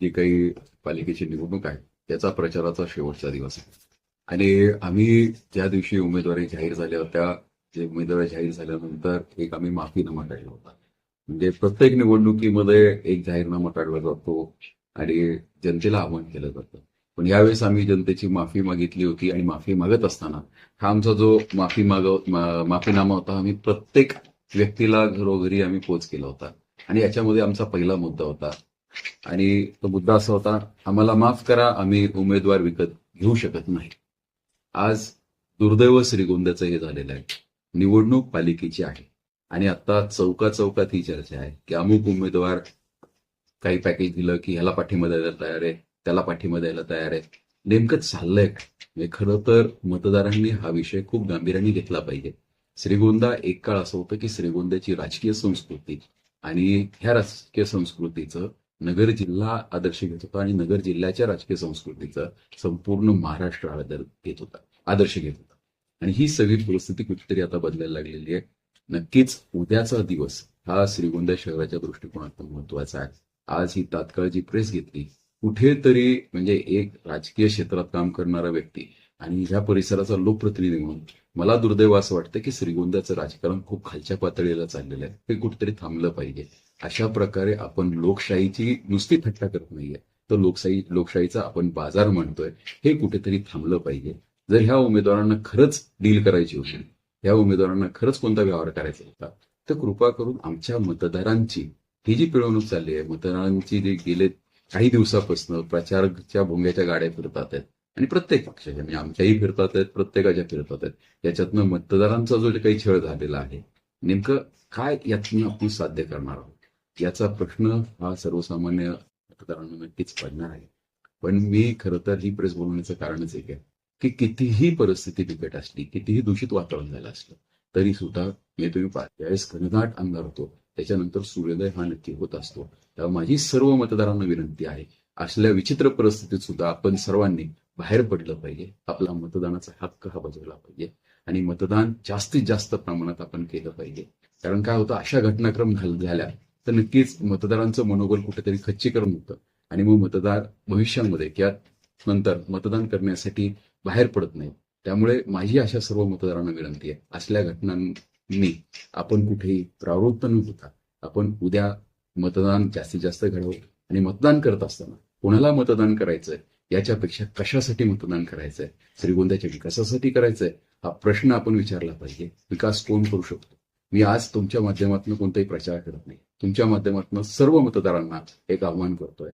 जी काही पालिकेची निवडणूक आहे त्याचा प्रचाराचा शेवटचा दिवस आहे. आणि आम्ही ज्या दिवशी उमेदवारी जाहीर झाल्या होत्या जे उमेदवारी जाहीर झाल्यानंतर एक आम्ही माफीनामा काढला होता. म्हणजे प्रत्येक निवडणुकीमध्ये एक जाहीरनामा काढला जातो आणि जनतेला आव्हान केलं जातं. पण यावेळेस आम्ही जनतेची माफी मागितली होती आणि माफी मागत असताना हा आमचा जो माफी माग माफीनामा होता आम्ही प्रत्येक व्यक्तीला घरोघरी आम्ही पोच केला होता. आणि याच्यामध्ये आमचा पहिला मुद्दा होता आणि तो मुद्दा असा होता आम्हाला माफ करा आम्ही उमेदवार विकत घेऊ शकत नाही. आज दुर्दैव श्रीगोंद्याचं हे झालेलं आहे. निवडणूक पालिकेची आहे. आणि आता चौका चौकात ही चर्चा आहे की अमुक उमेदवार काही पॅकेज दिलं की ह्याला पाठिंबा द्यायला तयार आहे त्याला पाठिंबा द्यायला तयार आहे. नेमकं चाललंय काय? म्हणजे खरं तर मतदारांनी हा विषय खूप गांभीर्याने घेतला पाहिजे. श्रीगोंदा एक काळ असं होतं की श्रीगोंद्याची राजकीय संस्कृती आणि ह्या राजकीय संस्कृतीचं नगर जिल्हा आदर्श घेत होता आणि नगर जिल्ह्याच्या राजकीय संस्कृतीचा संपूर्ण महाराष्ट्र आदर घेत होता आदर्श घेत होता. आणि ही सगळी परिस्थिती कुठेतरी आता बदलायला लागलेली आहे. नक्कीच उद्याचा दिवस हा श्रीगोंदा शहराच्या दृष्टिकोनातून महत्त्वाचा आहे. आज ही तात्काळ जी प्रेस घेतली कुठेतरी म्हणजे एक राजकीय क्षेत्रात काम करणारा व्यक्ती आणि ह्या परिसराचा लोकप्रतिनिधी म्हणून मला दुर्दैव असं वाटतं की श्रीगोंद्याचं राजकारण खूप खालच्या पातळीला चाललेलं आहे. हे कुठेतरी थांबलं पाहिजे. अशा प्रकारे आपण लोकशाहीची नुसती थट्टा करत नाहीये. तर लोकशाही लोकशाहीचा आपण बाजार म्हणतोय हे कुठेतरी थांबलं पाहिजे. जर ह्या उमेदवारांना खरंच डील करायची होती ह्या उमेदवारांना खरंच कोणता व्यवहार करायचा होता तर कृपा करून आमच्या मतदारांची ही जी पिळवणूक चालली आहे मतदारांची जी गेले काही दिवसापासून प्रचारच्या भोंग्याच्या गाड्या फिरतात आहेत आणि प्रत्येक पक्षाच्या म्हणजे आमच्याही फिरतात आहेत प्रत्येकाच्या फिरतात आहेत. याच्यातनं मतदारांचा जो काही छळ झालेला आहे नेमकं काय यातनं आपण साध्य करणार आहोत? याचा प्रश्न हा सर्वसामान्य मतदारांना नक्कीच पडणार आहे. पण मी खरं तर ही प्रेस बोलवण्याचं कारणच एक आहे की कितीही परिस्थिती बिकट असली कितीही दूषित वातावरण झालं असलं तरी सुद्धा मी तुम्ही पहा ज्यावेळेस घनदाट अंधार होतो त्याच्यानंतर सूर्योदय हा नक्की होत असतो. तेव्हा माझी सर्व मतदारांना विनंती आहे असल्या विचित्र परिस्थितीत सुद्धा आपण सर्वांनी बाहेर पडलं पाहिजे. आपला मतदानाचा हक्क हा बजवला पाहिजे. आणि मतदान जास्तीत जास्त प्रमाणात आपण केलं पाहिजे. कारण काय होतं अशा घटनाक्रम झाल्या तर नक्कीच मतदारांचं मनोबल कुठेतरी खच्चीकरण होतं. आणि मग मतदार भविष्यामध्ये किंवा नंतर मतदान करण्यासाठी बाहेर पडत नाही. त्यामुळे माझी अशा सर्व मतदारांना विनंती आहे असल्या घटनांनी आपण कुठेही प्रावृत्त न होता आपण उद्या मतदान जास्तीत जास्त घडवू. आणि मतदान करत असताना कोणाला मतदान करायचंय? याच्यापेक्षा कशासाठी मतदान करायचंय? श्रीगोंद्याच्या विकासासाठी करायचंय? हा प्रश्न आपण विचारला पाहिजे. विकास कोण करू शकतो? मी आज तुमच्या माध्यमातून कोणताही प्रचार करत नाही. तुमच्या माध्यमातून सर्व मतदारांना एक आव्हान करतोय.